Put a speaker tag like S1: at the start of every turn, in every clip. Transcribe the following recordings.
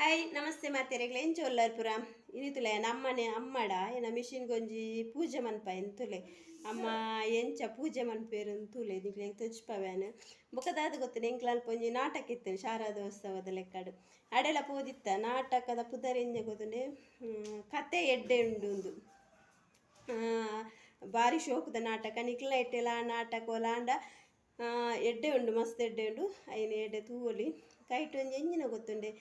S1: Hi ನಮಸ್ತೆ ಮಾತೆರೆಗ್ಲ ಎಂಚ ಒಲ್ಲಾರ್ಪುರ ಇನಿತುಲೆ ನಮ್ಮನೆ ಅಮ್ಮಡ, ಏನ ಮಿಷಿನ್ ಗೊಂಜಿ ಪೂಜೆ ಮನ್ಪ ಎಂತುಲೆ ಅಮ್ಮ, ಎಂಚ ಪೂಜೆ ಮನ್ಪೇರು ಅಂತೂಲೆ ನಿಕ್ಲೆ ತುಚ್ಪವ್ಯಾನ ಬೊಕದಾದ ಗೊತ್ತೇನೆ, ಎಂಕ್ಲಾಲ್ ಪೊಂಜಿ ನಾಟಕ ಇತ್ತೇನೆ ಶಾರದೋತ್ಸವದ ಲೆಕ್ಕಡು. ಅಡೆಲ ಪೋದಿತ್ತ, ನಾಟಕದ ಪುದರೆಂಜ ಗೊತ್ತುಂಡೆ ಕತೆ ಎಡ್ಡೆ ಉಂಡು ಬಾರಿ ಶೋಕದ ನಾಟಕ, ನಿಕ್ಲ ಇಟ್ಟೆಲ ಆ ನಾಟಕ ಒಲಾಂಡ ಎಡ್ಡೆ ಉಂಡು, ಮಸ್ತ್ ಎಡ್ಡೆ ಉಂಡು ಅಯ್ಯನ ಎಡ್ಡೆ ತೂವೊಲಿ. ಕೈಟ್ ಒಂಜಿ ಎಂಜಿನ ಗೊತ್ತುಂಡೆ.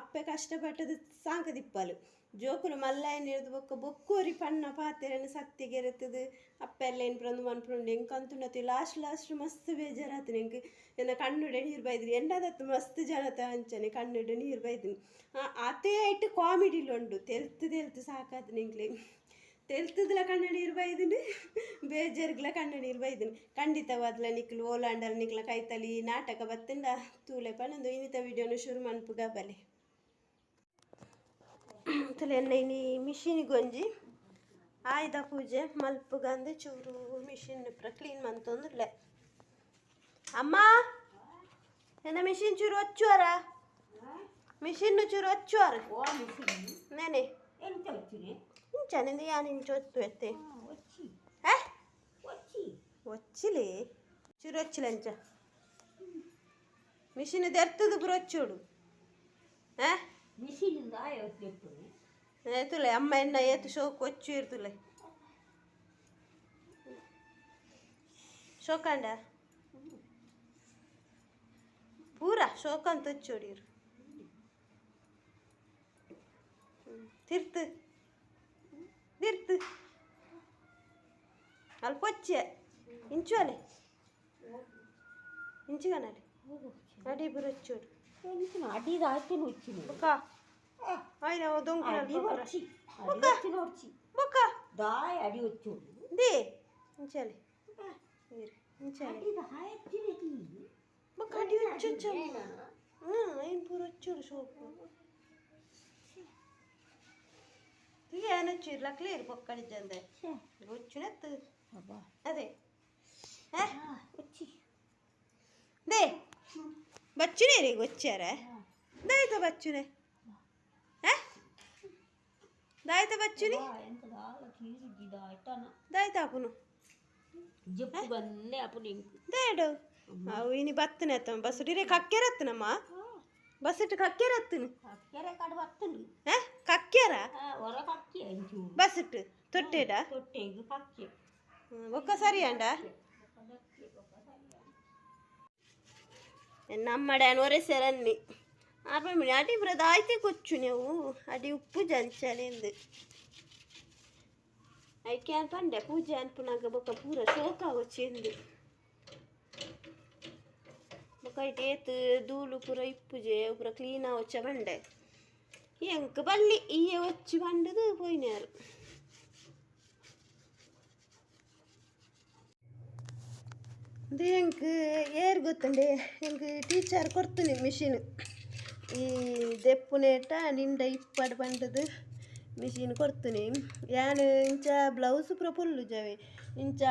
S1: ಅಪ್ಪೆ ಕಷ್ಟಪಟ್ಟದು ಸಾಂಕದಿಪ್ಪಲು. ಜೋಕುಲು ಮಲ್ಲಾಯನ್ ಹಿಡ್ದು ಬೊಕ್ಕ ಬೊಕ್ಕೋರಿ ಪಣ್ಣ ಪಾತೆರನ್ನು ಸತ್ತಿಗೆರೆತದು ಅಪ್ಪೆಲ್ಲ ಏನು ಪ್ರೊಂದು ಮನ್ಪುಂಡು ಎಂಕ್ ಅಂತುಂಡತಿ ಲಾಸ್ಟ್ ಲಾಸ್ಟ್ ಮಸ್ತ್ ಬೇಜಾರಾತು ಎಂಕ್ ಎನ್ನ ಕಣ್ಣುಡೆ ನೀರು ಬೈದ್ರಿ ಎಂಡದತ್ತು ಮಸ್ತ್ ಜನತ ಅಂಚನೆ ಕಣ್ಣುಡೆ ನೀರು ಬೈದ್ರಿ ಅತೇ ಇಟ್ಟು ಕಾಮಿಡಿಲು ಉಂಡು. ತೆಲ್ತು ತೆಲ್ತು ಸಾಕಾತು ನಿಂಕ್ಲೆ ತೆಲ್ತದ್ಲ ಕಣ್ಣ ನೀರು ಬೈದಿನಿ, ಬೇಜಾರ್ಗ್ಲ ಕಣ್ಣ ನೀರು ಬೈದಿನಿ. ಖಂಡಿತವಾದ್ಲ ನಿಕ್ಲು, ಓಲಾಂಡಲ್ ನಿಕ್ಲ ಕೈತಲಿ, ನಾಟಕ ಬತ್ತಿಂದ ತೂಲೆ ಪಣ್ಣಂದು ಇನ್ನಿತ ವಿಡಿಯೋನು ಶುರು ಮನ್ಪುಗ ಬಲೆ. ತುಲೆಣ್ಣೆನಿ ಮಿಷಿನಿಗೊಂಜಿ ಆಯ್ದ ಪೂಜೆ ಮಲ್ಪಗಂದು ಚೂರು ಮಿಷಿನ್ ಪುರ ಕ್ಲೀನ್ ಮಂತೊಂದುಲ್ಲೆ ಅಮ್ಮ ಎನ್ನ ಮಿಷಿನ್ ಚೂರು ಒಚ್ಚುವರ ಮಿಷಿನ್ ಚೂರು ಒಚ್ಚುವರ ನೆನೆ
S2: ಇಂಚನಿಂದ
S1: ಯಾನಿಂಚ
S2: ಒತ್ತು
S1: ಎತ್ತೆ ಒಚ್ಚಿಲಿ ಚೂರು ಒಚ್ಚಿಲಂಚ ಮಿಷಿನ್ ದೆರ್ತದು
S2: ಪುರ ಒಚ್ಚೋಡು ಏ
S1: ತುಲೆ ಅಮ್ಮ ಎನ್ನ ಏತು ಶೋಕು ಒಚ್ಚು ಇರ್ತುಲೆ ಶೋಕಂಡ ಪೂರ ಶೋಕಂತ ಒಚ್ಚೋಡಿರು ತಿರ್ತು ತಿರ್ತು ಅಲ್ಲಿ ಕೊಚ್ಚೆ ಇಂಚು ಅಲೆ ಇಂಚುಗನಲ್ಲಿ ಅಡಿ
S2: ಬರೊಚ್ಚೋಡು ಅಡಿ ಹಾಕಿ
S1: ಉಚ್ಚಿ ఆయన దొంగ
S2: అడి వచ్చి అడి
S1: ఒక.
S2: వచ్చిన వచ్చి
S1: బొక్క
S2: దాయ్ అడి వచ్చోడు
S1: ది ఇంచాలి ఇంచాలి
S2: అడి దాయ్ వచ్చినది
S1: బొక్క అడి వచ్చొచ్చాము ఆయన బురొచ్చోడు షోకు ఇక ఆయన వచ్చి ఇలా క్లియర్ బొక్కడి జందే వచ్చినత్తు
S2: అబ్బా
S1: అదే ఏ
S2: వచ్చి
S1: దే బచ్చునే రే వచ్చారా దాయిత బచ్చునే ఏ దాయిత బచ్చుని దాయిత ఆపును
S2: జిప్పు బన్నే ఆపుని
S1: దేడు ಅವು ಇನಿ ಬತ್ತನೆ ಅತ್ತ ಬಸ್ ಡಿರೆ ಕಕ್ಕೆರ ಅತ್ತನಮ್ಮ ಬಸ್ ಇಟ್ಟು ಕಕ್ಕೆರ
S2: ಅತ್ತನು ಕಕ್ಕೆರೆ ಕಡ
S1: ಬತ್ತನು ಹಾ
S2: ಕಕ್ಕೆರ ಹೊರ ಕಕ್ಕೆ
S1: ಬಸ್ ಇಟ್ಟು ತೊಟ್ಟೆಡ
S2: ತೊಟ್ಟೆ ಇದು
S1: ಕಕ್ಕೆ ಒಕ್ಕ ಸರಿ ಅಂಡ ನಮ್ಮಡೇನು ಒರೆ ಸೆರನ್ನಿ ఆపండి అటు ఇప్పుడు తాగితే కూర్చు నువ్వు అది ఉప్పు జంచలేదు అయితే అనపండి పూజ అనుకున్నాక ఒక పూర సోకా వచ్చింది ఒకటి దూలు పూర ఇప్పు పూర క్లీన్ వచ్చామండి ఇంక పల్లి ఇయ్య వచ్చి వండదు పోయినారు ഇത് ഞങ്ങൾക്ക് ഏർ കൊത്തുണ്ട് ഞങ്ങൾക്ക് ടീച്ചർ കൊടുത്തു മെഷീൻ ಈ ದೆಪ್ಪುನೇಟ ನಿಂಡ ಇಪ್ಪಡ್ ಬಂಡದು ಮಿಷಿನ್ ಕೊಡ್ತೀನಿ. ಯಾನು ಇಂಚ ಬ್ಲೌಸ್ ಪೂರ ಫುಲ್ಲು ಜವೆ. ಇಂಚ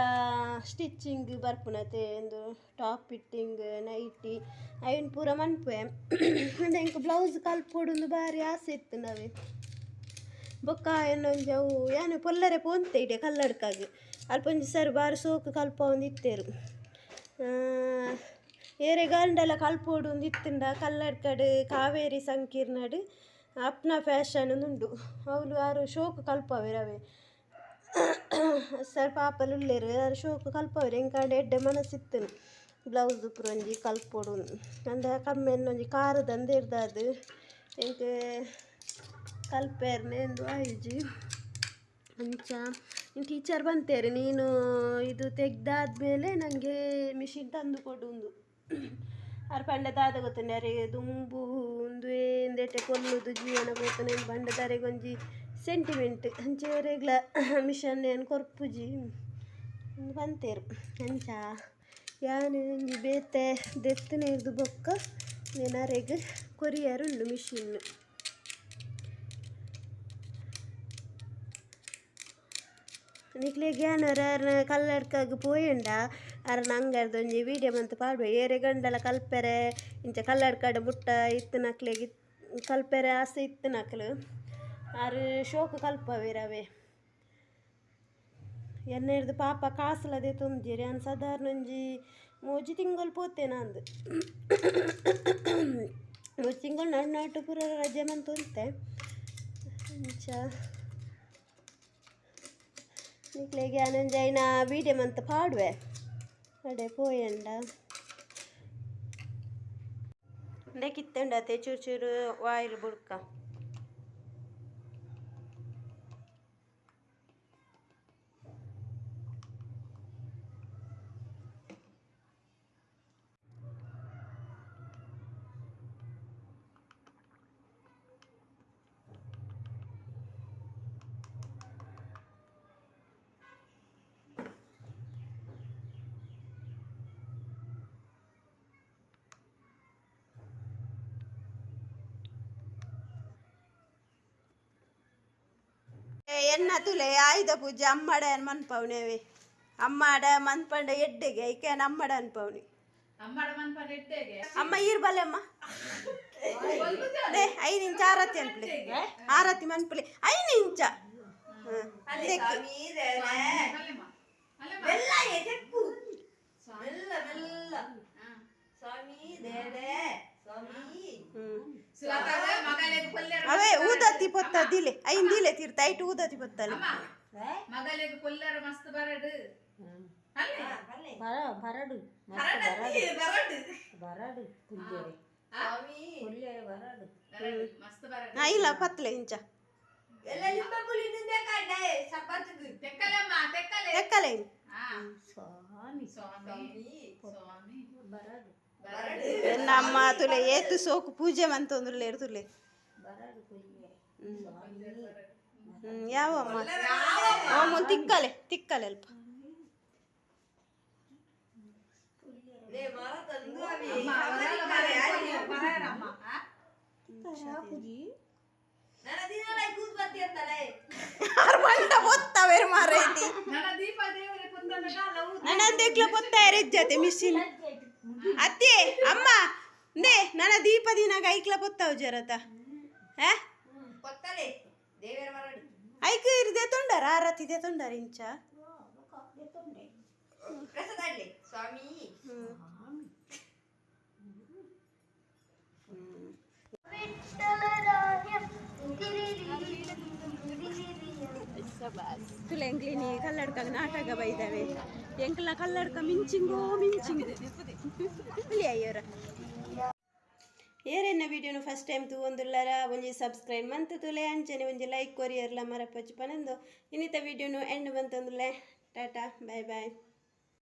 S1: ಸ್ಟಿಚ್ಚಿಂಗ್ ಬರ್ಪುನತೆ, ಒಂದು ಟಾಪ್ ಫಿಟ್ಟಿಂಗ್ ನೈಟಿ ಐನ್ ಪೂರ ಮನ್ಪೆ ಅಂದ್ರೆ ಇಂಕ ಬ್ಲೌಸ್ ಕಲ್ಪೊಡೊಂದು ಭಾರಿ ಆಸೆ ಇತ್ತು ನಾವೇ. ಬೊಕ್ಕ ಏನೊಂಜವು ಯಾನು ಪೊಲ್ಲರೆ ಪೋಂತೆ ಇಡೆ ಕಲ್ಲಡ್ಕಾಗಿ. ಅಲ್ಪೊಂಜಿ ಸರ್ ಬಾರಿ ಸೋಕು ಕಲ್ಪ ಒಂದು ಇತ್ತೇರು ಕಲ್ಪೋಡು ಒಂದು ಕಲ್ಲಡ್ ಕಲ್ಲಡ್ಕಡ್, ಕಾವೇರಿ ಸಂಕೀರ್ಣಡ್ ಅಪ್ನ ಫ್ಯಾಷನ್ ಉಂಡು. ಅವಳು ಆರು ಶೋಕು ಕಲ್ಪವೆ ರವೆ. ಸರ್ ಪಾಪಲು ಉಲ್ಲೆರ್ ಆರು ಶೋಕು ಕಲ್ಪವೆ. ಎಂಕಾಂಡ ಎಡ್ಡೆ ಮನಸ್ಸಿತ್ತು. ಬ್ಲೌಸ್ ಒಂಜಿ ಕಲ್ಪೋಡು. ಅಂದ ಕಮ್ಮಿ ಒಂಜಿ ಕಾರದಂದು ಇರ್ದಾದು ಎಂಕ್ ಕಲ್ಪೇರ್ನೆ ಎಂದು ಆಯುಜಿ. ಅಂಚ ಟೀಚರ್ ಬಂತೇರಿ, ನೀನು ಇದು ತೆಗ್ದಾದ್ಮೇಲೆ ನನಗೆ ಮಿಷಿನ್ ತಂದು ಕೊಡು ಒಂದು ಅರ್ ಪಂಡದಾದ ಗೊತ್ತುಂಡೆ ಅರೆ ದುಂಬು ಒಂದು ಎಂದೆಟೆ ಕೊಲ್ಲುದು ಜೀವನ ಗೊತ್ತನೆ ಬಂಡದಾರೆಗೆ ಒಂಜಿ ಸೆಂಟಿಮೆಂಟ್ ಅಂಚೆವರೆಗ್ಲ ಮಿಷನ್ ಏನು ಕೊರ್ಪುಜಿ? ಬಂತೇರು ಅಂಚ, ಯಾನು ಒಂಜಿ ಬೇತೆ ದೆತ್ತನೆ ಇರ್ದು ಬೊಕ್ಕ ನೆನರೆಗೆ ಕೊರಿಯರ್ ಉಂಡು ಮಿಷಿನ್ ನಿಕ್ಲೆ ಗ್ಯಾನರ ಕಲ್ಲಡ್ಕಾಗ ಪೋಯಂಡ. ಅರ ನಂಗರ್ದೊಂಜಿ ವೀಡಿಯೋ ಮಂತ್ ಪಾಡ್ವೆ. ಏರೆ ಗಂಡಲ ಕಲ್ಪೆರೆ, ಇಂಚ ಕಲ್ಲಡ್ಕಾಡ ಬುಟ್ಟ ಇತ್ತು ನಕ್ಲೆಗ್ ಕಲ್ಪೆರೆ ಆಸೆ ಇತ್ತು ನಕಲು. ಶೋಕ ಶೋಕು ಎನ್ನ ಹಿಡ್ದು ಪಾಪ ಕಾಸಲದೆ ತುಂಬಿರಿ ಅನ್ ಸಾಧಾರಣ ಒಂಜಿ ಮೂಜಿ ತಿಂಗಳು ಪೋತೆ ನಂದು. ಮೂಜಿ ತಿಂಗಳು ನಡು ನಾಟು ಪೂರ ರಜೆ ಮಂತುಂತೆ ನಿಕ್ಲೆಗೆ ಆನಂಜೈನ ವೀಡಿಯೋ ಮಂತ ಪಾಡುವೆ. ಅಡೆ ಪೋಯಂಡ. ಅಂಡೆ ಕಿತ್ತಂಡತೆ ಚೂರು ಚೂರು ವಾಯಿಲ್ ಬುಡ್ಕ. ಎನ್ನ ತುಲೆ ಆಯುಧ ಪೂಜೆ ಅಮ್ಮಡ ಮನ್ಪವ್ನೇವೆ ಅಮ್ಮಡ ಮನ್ಪಂಡ ಎಡ್ಡೆಗೆ ಐಕೆ ಅಮ್ಮಡ ಅನ್ಪವ್ನಿ ಅಮ್ಮ ಇರ್ಬಲ್ಲಮ್ಮ ಅಮ್ಮ. ದೇ ಐದು ಇಂಚ ಆರತಿ ಅನ್ಪಲೆ ಆರತಿ ಮನ್ಪಲಿ. ಐದು ಇಂಚ
S3: ಅಲ್ಲಮ್ಮ
S1: ಊದತಿ ಪೊತ್ತ ದಿಲೆ ಐನ್ ದಿಲೆ ತೀರ್ತ ಐಟು ಊದತಿ ಪೊತ್ತಲ್ಲ
S3: ಅಮ್ಮ ಮಗಲಿಗೆ ಕೊಲ್ಲೆರ ಮಸ್ತ್ ಬರಡು ಅಲ್ಲಿ
S2: ಬರ ಬರಡು
S3: ಬರಡು ಬರಡು
S2: ಬರಡು ಪುಲ್ಯರೆ ಪುಲ್ಯರೆ ಬರಡು
S3: ಬರಡು ಮಸ್ತ್ ಬರಡು
S1: ಹಾ ಇಲ್ಲ ಪತ್ಲೆ ಇಂಚ
S3: ತೆಕ್ಕಲಮ್ಮ ತೆಕ್ಕಲೆ
S1: ತೆಕ್ಕಲೆ
S3: ಹಾ
S2: ಸ್ವಾಮಿ
S3: ಸ್ವಾಮಿ ಸ್ವಾಮಿ
S2: ಬರಡು
S3: ಬರಡು
S1: ಎನ್ನ ಅಮ್ಮ ತುಲೆ ಏತು ಸೋಕು ಪೂಜೆ ಮಂತೊಂದುಲ್ಲೆ ತುಲೆ
S2: ಬರಡು ಪುಲ್ಯರೆ
S1: ಹ್ಮ್ ಯಾವ ಅಮ್ಮ ತಿಕ್ಕಲೆ ತಿಕ್ಕಲೆ ಅಲ್ಪ ಎರೆಜ್ಜತೆ ಮಿಷಿನ್ ಅತ್ತೆ ಅಮ್ಮ ನೇ ನನ್ನ ದೀಪ ದಿನ ಐಕ್ಲ ಪೊತ್ತಾವು ಜರತ ಹಾ ಐಕ ಇರ್ದೆ ತೊಂಡರ ಆರತಿ ದೆ ತೊಂಡರ ಇಂಚ ತುಲೆ ಎಂಕ್ಲಿನಿ ಕಲ್ಲಡ್ಕ ನಾಟಕ ಬೈದವೆ ಎಂಕ್ಲ ಕಲ್ಲಡ್ಕ ಮಿಂಚಿಂಗೋ ಮಿಂಚಿಂಗ್ ಇಲ್ಲಿ ಅಯ್ಯೋರ ಏರೆನ್ನ ವಿಡಿಯೋನು ಫಸ್ಟ್ ಟೈಮ್ ತೂವೊಂದುಲ್ಲರ ಒಂಜಿ ಸಬ್ಸ್ಕ್ರೈಬ್ ಮಂತ್ ತುಲೆ ಅಂಚನೆ ಒಂಜಿ ಲೈಕ್ ಕೊರಿಯರ್ಲ ಮರಪಚ್ಚು ಪನಂದು. ಇನ್ನಿತ ವಿಡಿಯೋನು ಎಂಡ್ ಬಂತಂದುಲೆ. Tata bye bye